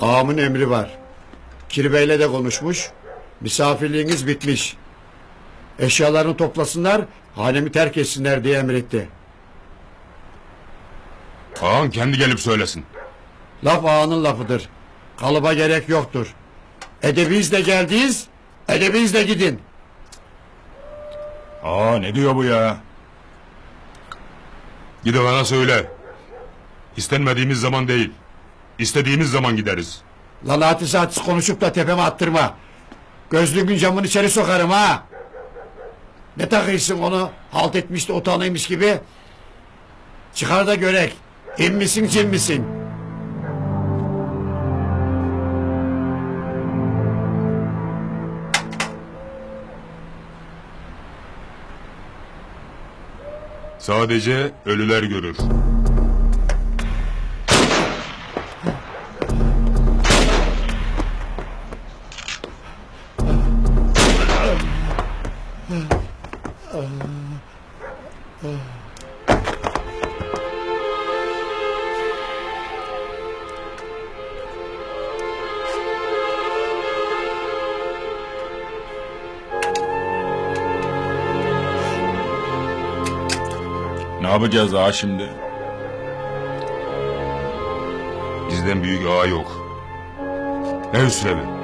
Ağamın emri var. Kirbeyle de konuşmuş. Misafirliğiniz bitmiş. Eşyalarını toplasınlar, hanemi terk etsinler diye emretti. Ağam kendi gelip söylesin. Laf ağanın lafıdır. Kalıba gerek yoktur. Edebiyizle geldiyiz, edebiyizle gidin. Aa ne diyor bu ya? Gid bana söyle. İstenmediğimiz zaman değil. İstediğimiz zaman gideriz. Lan hadis hadis konuşup da tepeme attırma. Gözlüğün camın içeri sokarım ha. Ne takıyorsun onu halt etmiş de utanıymış gibi. Çıkar da görek. İn misin cin misin? Sadece ölüler görür. Ne yapacağız ağa şimdi? Bizden büyük ağa yok. Ne Hüsrev'i?